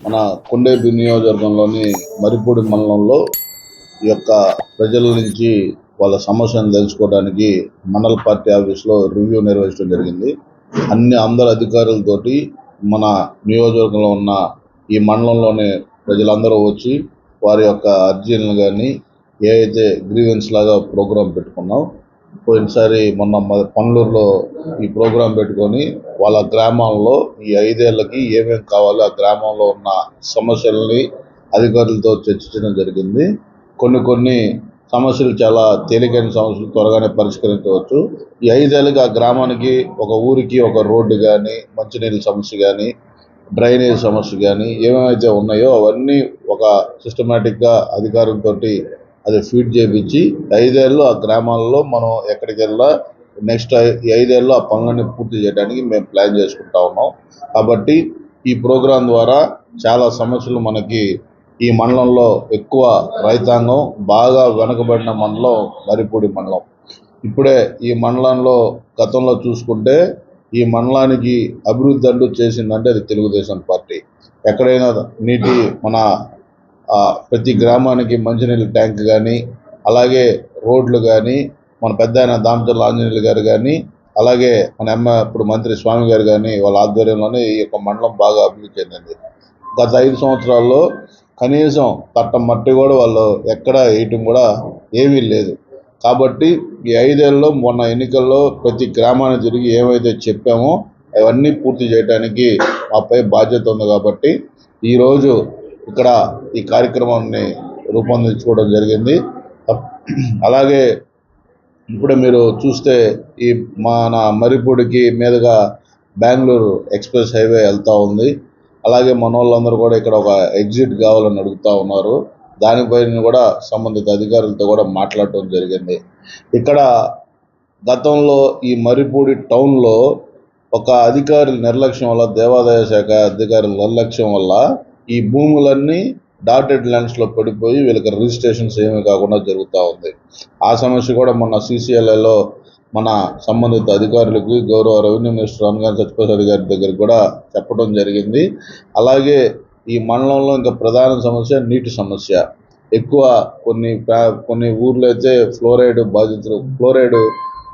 మన కొండేపి నియోజకవర్గంలోని మరిపూడి మండలంలో ఈ యొక్క ప్రజల నుంచి వాళ్ళ సమస్యను తెలుసుకోవడానికి మండల పార్టీ ఆఫీస్లో రివ్యూ నిర్వహించడం జరిగింది. అన్ని అందరు అధికారులతోటి మన నియోజకవర్గంలో ఉన్న ఈ మండలంలోని ప్రజలందరూ వచ్చి వారి యొక్క అర్జీలను కానీ ఏ అయితే గ్రీవెన్స్ లాగా ప్రోగ్రాం పెట్టుకున్నాం పోయినసారి మొన్న మ- పనులూరులో ఈ ప్రోగ్రాం పెట్టుకొని వాళ్ళ గ్రామాల్లో ఈ ఐదేళ్ళకి ఏమేమి కావాలో ఆ గ్రామంలో ఉన్న సమస్యల్ని అధికారులతో చర్చించడం జరిగింది. కొన్ని కొన్ని సమస్యలు చాలా తేలికైన సమస్యలు త్వరగానే పరిష్కరించవచ్చు. ఈ ఐదేళ్ళకి ఆ గ్రామానికి ఒక ఊరికి ఒక రోడ్డు కానీ మంచినీళ్ళ సమస్య కానీ డ్రైనేజ్ సమస్య కానీ ఏమేమైతే ఉన్నాయో అవన్నీ ఒక సిస్టమేటిక్గా అధికారులతోటి అది ఫీడ్ చేయించి ఐదేళ్ళు ఆ గ్రామాల్లో మనం ఎక్కడికి వెళ్ళా నెక్స్ట్ ఐదేళ్ళు ఆ పనులన్నీ పూర్తి చేయడానికి మేము ప్లాన్ చేసుకుంటా ఉన్నాం. కాబట్టి ఈ ప్రోగ్రాం ద్వారా చాలా సమస్యలు మనకి ఈ మండలంలో ఎక్కువ రైతాంగం బాగా వెనుకబడిన మండలం మరిపూడి మండలం. ఇప్పుడే ఈ మండలంలో గతంలో చూసుకుంటే ఈ మండలానికి అభివృద్ధి అంటూ చేసిందంటే అది తెలుగుదేశం పార్టీ. ఎక్కడైనా నీటి మన ప్రతి గ్రామానికి మంచినీళ్ళ ట్యాంక్ కానీ అలాగే రోడ్లు కానీ మన పెద్ద ఆయన దామచర్ల ఆంజనేయులు గారు కానీ అలాగే మన అమ్మ ఇప్పుడు మంత్రి స్వామి గారు కానీ వాళ్ళ ఆధ్వర్యంలోనే ఈ యొక్క మండలం బాగా అభివృద్ధి చెందింది. గత ఐదు సంవత్సరాల్లో కనీసం తట్ట మట్టి కూడా వాళ్ళు ఎక్కడ వేయటం కూడా ఏమీ లేదు. కాబట్టి ఈ ఐదేళ్ళలో మొన్న ఎన్నికల్లో ప్రతి గ్రామాన్ని తిరిగి ఏమైతే చెప్పామో అవన్నీ పూర్తి చేయడానికి మాపై బాధ్యత ఉంది కాబట్టి ఈరోజు ఇక్కడ ఈ కార్యక్రమాన్ని రూపొందించుకోవడం జరిగింది. అలాగే ఇప్పుడు మీరు చూస్తే ఈ మన మరిపూడికి మీదుగా బెంగళూరు ఎక్స్ప్రెస్ హైవే వెళ్తూ ఉంది. అలాగే మన వాళ్ళందరూ కూడా ఇక్కడ ఒక ఎగ్జిట్ కావాలని అడుగుతూ ఉన్నారు. దానిపైన కూడా సంబంధిత అధికారులతో కూడా మాట్లాడటం జరిగింది. ఇక్కడ గతంలో ఈ మరిపూడి టౌన్లో ఒక అధికారుల నిర్లక్ష్యం వల్ల దేవాదాయ శాఖ అధికారుల నిర్లక్ష్యం వల్ల ఈ భూములన్నీ డాటెడ్ ల్యాండ్స్లో పడిపోయి వీళ్ళకి రిజిస్ట్రేషన్స్ ఏమీ కాకుండా జరుగుతూ ఉంది. ఆ సమస్య కూడా మొన్న సీసీఎల్ఏలో మన సంబంధిత అధికారులకు గౌరవ రెవెన్యూ మినిస్టర్ అనగానే సత్యప్రసాద్ గారి దగ్గర కూడా చెప్పడం జరిగింది. అలాగే ఈ మండలంలో ఇంకా ప్రధాన సమస్య నీటి సమస్య. ఎక్కువ కొన్ని ప్రా- కొన్ని ఊర్లో అయితే ఫ్లోరైడ్ బాధితులు ఫ్లోరైడ్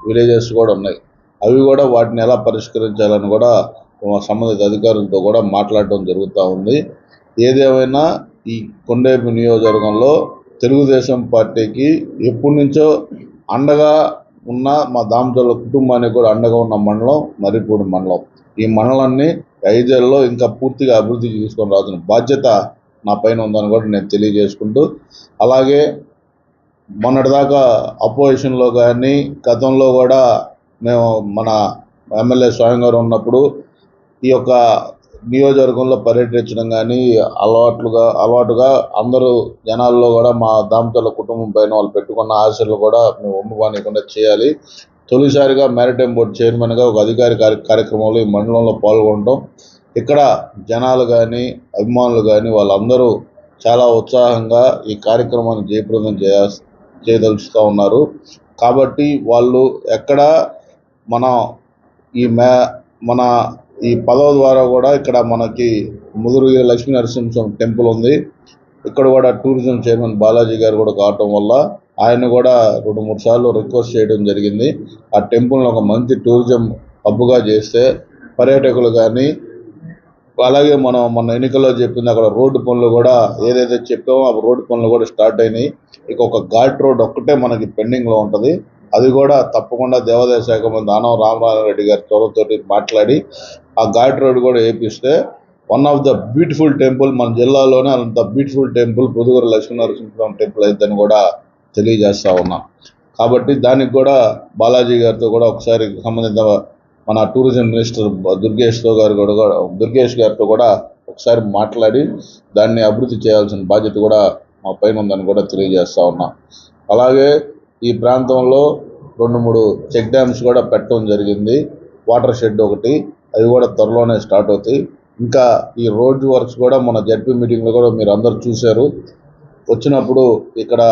విలేజెస్ కూడా ఉన్నాయి. అవి కూడా వాటిని ఎలా పరిష్కరించాలని కూడా సంబంధిత అధికారులతో కూడా మాట్లాడటం జరుగుతూ ఉంది. ఏదేమైనా ఈ కొండేపు నియోజకవర్గంలో తెలుగుదేశం పార్టీకి ఎప్పటి నుంచో అండగా ఉన్న మా దామచర్ల కుటుంబానికి కూడా అండగా ఉన్న మండలం మర్రిపూడి మండలం. ఈ మండలాన్ని ఐదేళ్ళలో ఇంకా పూర్తిగా అభివృద్ధి తీసుకొని రావాల్సిన బాధ్యత నా పైన ఉందని కూడా నేను తెలియజేసుకుంటూ అలాగే మొన్నటిదాకా అపోజిషన్లో కానీ గతంలో కూడా మేము మన ఎమ్మెల్యే స్వామి గారు ఉన్నప్పుడు ఈ యొక్క నియోజకవర్గంలో పర్యటించడం కానీ అలవాట్లుగా అలవాటుగా అందరూ జనాల్లో కూడా మా దామతల కుటుంబం పైన వాళ్ళు పెట్టుకున్న ఆశలు కూడా మేము ఒమ్ముకోనికుండా చేయాలి. తొలిసారిగా మ్యారిటైమ్ బోర్డు చైర్మన్గా ఒక అధికారి కార్యక్రమంలో ఈ మండలంలో పాల్గొనడం ఇక్కడ జనాలు కానీ అభిమానులు కానీ వాళ్ళందరూ చాలా ఉత్సాహంగా ఈ కార్యక్రమాన్ని జయప్రదం చేయ చేయదలుచుతూ ఉన్నారు. కాబట్టి వాళ్ళు ఎక్కడ మన ఈ మ్యా మన ఈ పదవ ద్వారా కూడా ఇక్కడ మనకి ముదురుగిరి లక్ష్మీ నరసింహస్వామి టెంపుల్ ఉంది. ఇక్కడ కూడా టూరిజం చైర్మన్ బాలాజీ గారు కూడా కావటం వల్ల ఆయన కూడా రెండు మూడు సార్లు రిక్వెస్ట్ చేయడం జరిగింది. ఆ టెంపుల్ని ఒక మంచి టూరిజం హబ్గా చేస్తే పర్యాటకులు కానీ అలాగే మనం మన ఎన్నికల్లో చెప్పింది అక్కడ రోడ్డు పనులు కూడా ఏదైతే చెప్పామో ఆ రోడ్డు పనులు కూడా స్టార్ట్ అయినాయి. ఇక ఒక ఘాట్ రోడ్ ఒక్కటే మనకి పెండింగ్లో ఉంటుంది. అది కూడా తప్పకుండా దేవాదాయ శాఖ మంత్రి దానం రామనారాయణ గారి త్వరతోటి మాట్లాడి ఆ ఘాట్ రోడ్ కూడా వేపిస్తే one of the beautiful temple మన జిల్లాలోనే అంత beautiful temple Poduguru Lakshminarasimhaswamy temple అయిందని కూడా తెలియజేస్తూ ఉన్నాం. కాబట్టి దానికి కూడా బాలాజీ గారితో కూడా ఒకసారి సంబంధిత మన టూరిజం మినిస్టర్ దుర్గేష్తో గారు కూడా దుర్గేష్ గారితో కూడా ఒకసారి మాట్లాడి దాన్ని అభివృద్ధి చేయాల్సిన బాధ్యత కూడా మా పైన ఉందని కూడా తెలియజేస్తూ ఉన్నాం. అలాగే ఈ ప్రాంతంలో రెండు మూడు చెక్ డ్యామ్స్ కూడా పెట్టడం జరిగింది. వాటర్ షెడ్ ఒకటి అవి కూడా త్వరలోనే స్టార్ట్ అవుతాయి. ఇంకా ఈ రోడ్ వర్క్స్ కూడా మన జడ్పీ మీటింగ్లో కూడా మీరు అందరు చూశారు. వచ్చినప్పుడు ఇక్కడ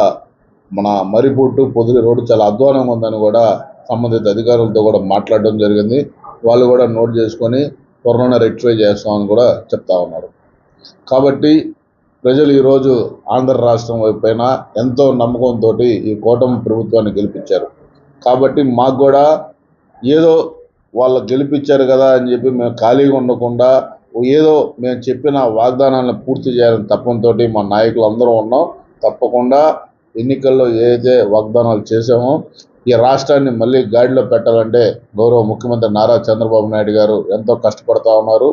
మన మరిపుట్టు పొదిలి రోడ్డు చాలా అధ్వానంగా ఉందని కూడా సంబంధిత అధికారులతో కూడా మాట్లాడడం జరిగింది. వాళ్ళు కూడా నోట్ చేసుకొని త్వరలోనే రెక్టిఫై చేస్తామని కూడా చెప్తా ఉన్నారు. కాబట్టి ప్రజలు ఈరోజు ఆంధ్ర రాష్ట్రం వైపైన ఎంతో నమ్మకంతో ఈ కూటమి ప్రభుత్వాన్ని గెలిపించారు. కాబట్టి మాకు కూడా ఏదో వాళ్ళు గెలిపించారు కదా అని చెప్పి మేము ఖాళీగా ఉండకుండా ఏదో మేము చెప్పిన వాగ్దానాలను పూర్తి చేయాలని తప్పంతో మా నాయకులు అందరూ ఉన్నాం. తప్పకుండా ఎన్నికల్లో ఏదైతే వాగ్దానాలు చేసామో ఈ రాష్ట్రాన్ని మళ్ళీ గాడిలో పెట్టాలంటే గౌరవ ముఖ్యమంత్రి నారా చంద్రబాబు నాయుడు గారు ఎంతో కష్టపడతా ఉన్నారు.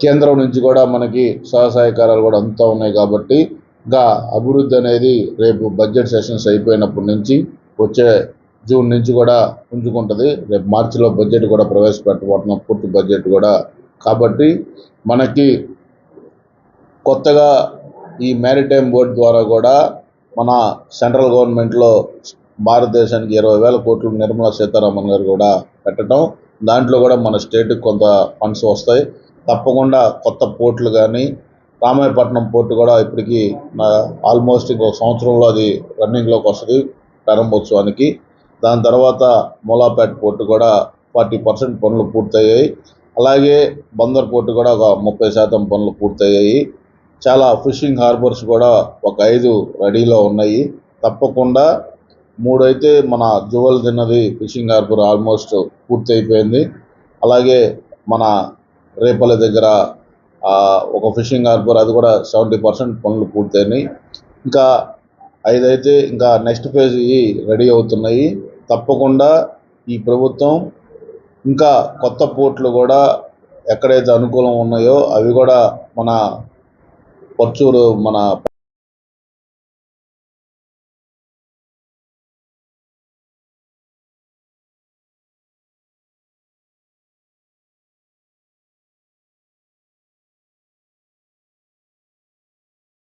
కేంద్రం నుంచి కూడా మనకి సహసహకారాలు కూడా అంతా ఉన్నాయి కాబట్టి ఇంకా అభివృద్ధి అనేది రేపు బడ్జెట్ సెషన్స్ అయిపోయినప్పటి నుంచి వచ్చే జూన్ నుంచి కూడా పుంజుకుంటుంది. రేపు మార్చిలో బడ్జెట్ కూడా ప్రవేశపెట్టబోతున్నాం. పూర్తి బడ్జెట్ కూడా. కాబట్టి మనకి కొత్తగా ఈ మ్యారిటైమ్ బోర్డు ద్వారా కూడా మన సెంట్రల్ గవర్నమెంట్లో భారతదేశానికి ఇరవై వేల కోట్లు నిర్మలా సీతారామన్ గారు కూడా పెట్టడం దాంట్లో కూడా మన స్టేట్కి కొంత ఫండ్స్ వస్తాయి. తప్పకుండా కొత్త పోర్టులు కానీ రామాయపట్నం పోర్టు కూడా ఇప్పటికీ ఆల్మోస్ట్ ఇంకో సంవత్సరంలో అది రన్నింగ్లోకి వస్తుంది ప్రారంభోత్సవానికి. దాని తర్వాత మూలాపేట పోర్టు కూడా ఫార్టీ పర్సెంట్ పనులు పూర్తయ్యాయి. అలాగే బందర్ పోర్టు కూడా ఒక ముప్పై శాతం పనులు పూర్తయ్యాయి. చాలా ఫిషింగ్ హార్బర్స్ కూడా ఒక ఐదు రెడీలో ఉన్నాయి. తప్పకుండా మూడైతే మన జువల్ తిన్నది ఫిషింగ్ హార్బర్ ఆల్మోస్ట్ పూర్తయిపోయింది. అలాగే మన రేపల దగ్గర ఒక ఫిషింగ్ హార్బర్ అది కూడా సెవెంటీ పర్సెంట్ పనులు పూర్తయినాయి. ఇంకా ఐదైతే ఇంకా నెక్స్ట్ ఫేజ్ రెడీ అవుతున్నాయి. తప్పకుండా ఈ ప్రభుత్వం ఇంకా కొత్త పోర్ట్లు కూడా ఎక్కడైతే అనుకూలం ఉన్నాయో అవి కూడా మన పర్చూరు మన